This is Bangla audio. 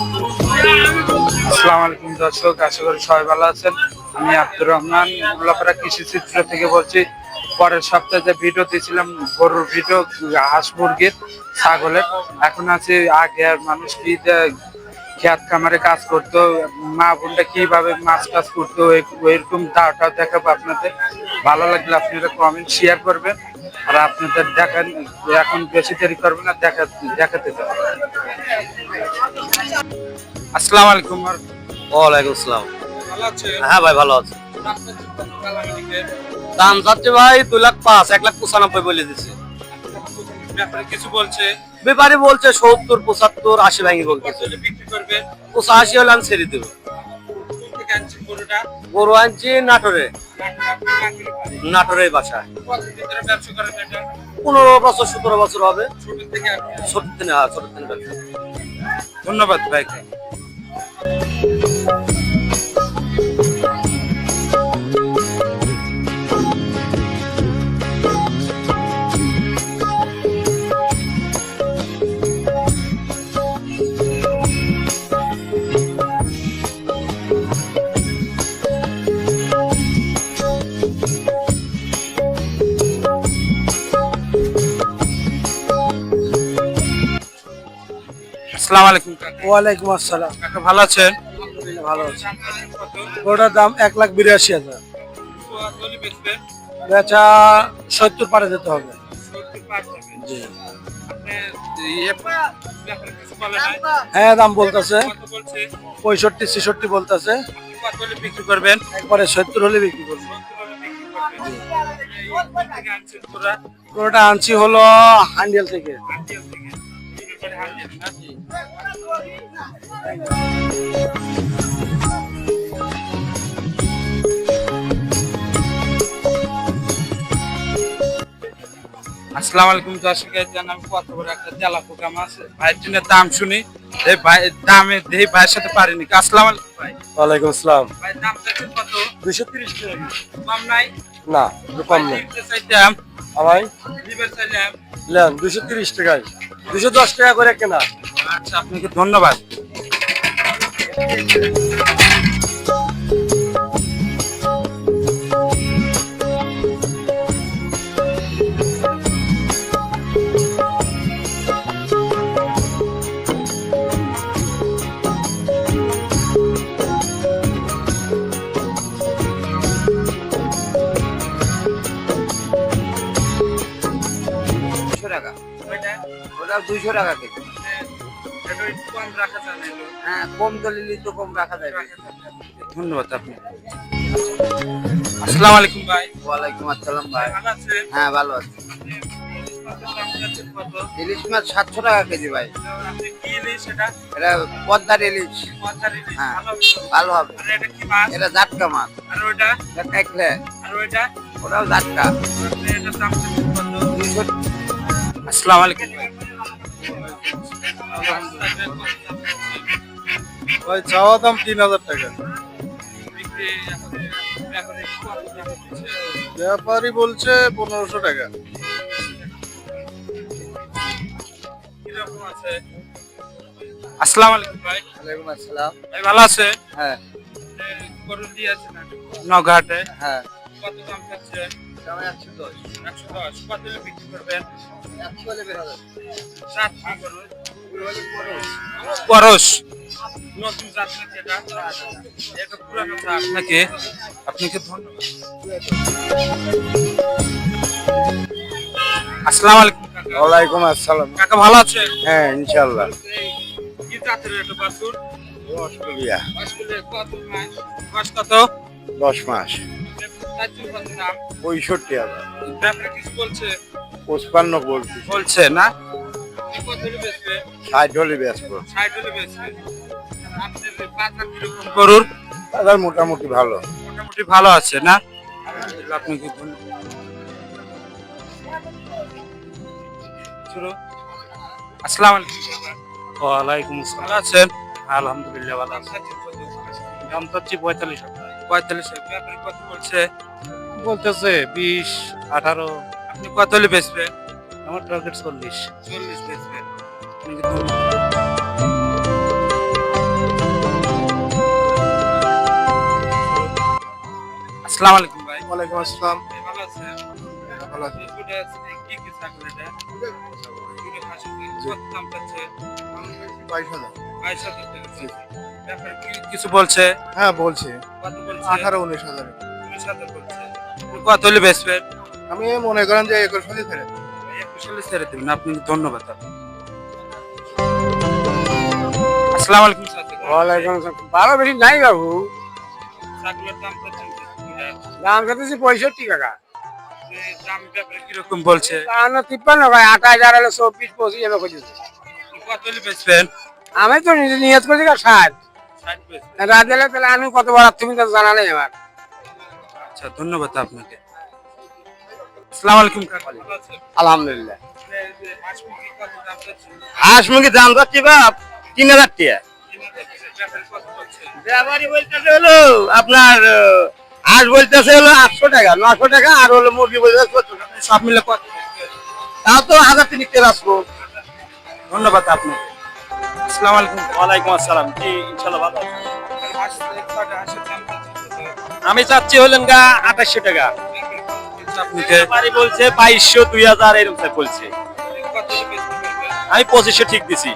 আসসালামু আলাইকুম দর্শক, আশা করি সবাই ভালো আছেন। আমি আব্দুর রহমান মোল্লাপাড়া কৃষি চিত্র থেকে বলছি। পরের সপ্তাহে যে ভিডিও দিয়েছিলাম, গরুর ভিডিও হাঁস মুরগির ছাগলের। এখন আছে আগে আর মানুষ কি খেত খামারে কাজ করতো, মা বোনটা কীভাবে মাছ কাজ করতো ওই- ওইরকম দাওটাও দেখাবো আপনাদের। ভালো লাগলে আপনারা কমেন্ট শেয়ার করবেন। আর আপনাদের দেখান, এখন বেশি দেরি করবেন না, দেখা দেখাতে যাবেন আসসালামু আলাইকুম ওয়ালাইকুম আসসালাম। ভালো হ্যাঁ ভাই ভালো আছে। দাম যাচ্ছে ভাই দুই লাখ পাঁচ এক লাখ পঁচানব্বই বলে দিচ্ছে ব্যাপারে কিছু বলছে? ব্যাপারী বলছে সত্তর পঁচাত্তর আশি ভাঙি বলতেছে পঁচাশি হলে আমি ছেড়ে দেবো। গরু আনছি নাটোরে। নাটোরে বাসা পনেরো বছর সতেরো বছর হবে। ছোট থেকে ছোট দিনে ছোট দিনে ব্যবসা। ধন্যবাদ ভাইকে। Thank you. আসসালামু আলাইকুম ওয়ালাইকুম আসসালাম। কাকা ভালো আছেন? ভালো আছি। ওটার দাম এক লাখ বিরাশি হাজার। বেচা সত্তর পারে যেতে হবে। জি। হ্যাঁ দাম বলতেছে। পঁয়ষট্টি ছেষট্টি বলতেছে। বিক্রি করবেন একবারে সত্তর হলে বিক্রি করব। ওটা আনছি হলো হান্ডিয়াল থেকে। আসসালামু আলাইকুম দর্শক জানাম কত বড় একটা তেলা পোকা মাছ ভাইয়ের জন্য দাম শুনি এই ভাই দামে দেই ভাইয়ের সাথে পারিনি আসসালামু আলাইকুম ভাই। ওয়ালাইকুম আসসালাম। ভাই দাম কত? দুশো তিরিশ কম নাই? না কম নেই। চাইতাম। আমায়? নিবার চাইলাম। দুশো তিরিশ টাকায়। দুশো দশ টাকা করে কেনা। আচ্ছা আপনাকে ধন্যবাদ। টাকা। ওটা দুইশো টাকা কেজি। হ্যাঁ কম দলিলি তো কম রাখা যাবে ধন্যবাদ আপনি। আসসালামু আলাইকুম ভাই। ওয়ালাইকুম আসসালাম ভাই। হ্যাঁ ভালো আছে? ইলিশ মাছ সাতশো টাকা কেজি ভাই। এটা? পদ্মার ইলিশ। হ্যাঁ। ভালো। হবে। এটা জাটকা মাছ? ওটাও জাটকা। আসসালামু আলাইকুম ওই চাওয়া দাম তিন হাজার টাকা। বিক্রি আপনি ব্যাপারে কত দাম দিচ্ছে? ব্যাপারী বলছে পনেরোশো টাকা? আসসালামু আলাইকুম ভাই। ওয়ালাইকুম আসসালাম। ভাই ভালো আছে? হ্যাঁ। গরু দিয়ে আছে নঘাটে হ্যাঁ। কত দাম চাচ্ছে? কেমন একশো দশ। একশো দশ। কত বিক্রি করবেন? একশো হলে বের হবে। সাত করস নতুন জাত এটা? এটা পুরানো জাত। নাকি আপনাকে ধন্যবাদ। আসসালামু আলাইকুম ওয়ালাইকুম আসসালাম। কাকা ভালো আছে হ্যাঁ ইনশাল্লাহ কি জাতের এটা বাছুর? অস্ট্রেলিয়া আসলে কত মাস? মাস কত? দশ মাস। পঁয়ষট্টি হাজার। ব্যাপারে কিছু বলছে? পঁচপান্ন বলছি। বলছে না? হলে বেচবে? ষাট হলে বেচবে। বাজার মোটামুটি ভালো। মোটামুটি ভালো আছে না? আপনাকে আলাইকুম। ওয়ালাইকুম ভালো আছেন? আলহামদুলিল্লাহ ভালো দাম পঁয়তাল্লিশ পঁয়তাল্লিশ কত বলছে? বলতেছে বিশ আঠারো আপনি কত হলে বেচবেন? আমার টার্গেট চল্লিশ। চল্লিশ বেচবেন। আলাইকুম ভাই। ওয়ালাইকুম আসসালাম। ভালো আছেন? হ্যাঁ, ভালো আছি। কি কি কিছু বলছে? হ্যাঁ বলছে। আঠারো উনিশ হাজার বলছে। কত হলে বেচবেন আমি মনে করেন যে একুশ ছেড়ে দেব। একুশ হলে ছেড়ে দেবেন আপনাকে ধন্যবাদ। আসসালামু আলাইকুম চাচা। ভালো বেশি নাই বাবু ছাগলের দাম? দাম চাইতেছি পঁয়ষট্টি টাকা কীরকম বলছে তাহলে তিপ্পান্ন ভাই আট হাজার হলে চব্বিশ পঁচিশ এবার খুঁজেছে কত হলে বেচবেন আমি তো নিজে নিয়ত করছি ষাট। রাত তাহলে আমি কত বড় তুমি তো জানা নেই আমার আচ্ছা ধন্যবাদ আপনাকে আসসালামু আলাইকুম? আলহামদুলিল্লাহ হাঁস মুরগির দাম যাচ্ছে? তিন হাজার তিন। ব্যাপারে বলতেছে হলো আপনার হাঁস বলতেছে হলো আটশো টাকা নশো টাকা আর হলো মুরগি বলতেছে সত্তর সব মিলে কত তাও তো হাজার তেল আসব ধন্যবাদ আপনাকে আসসালামু আলাইকুম ওয়ালাইকুম আসসালাম জি ইনশাল্লাহ ভালো হাঁস হাঁসের দাম যাচ্ছে কত? আমি চাচ্ছি হলেন গা আঠাশশো টাকা বলছে বাইশশো দুই হাজার এরকম বলছে? আমি পঁচিশশো ঠিক দিছি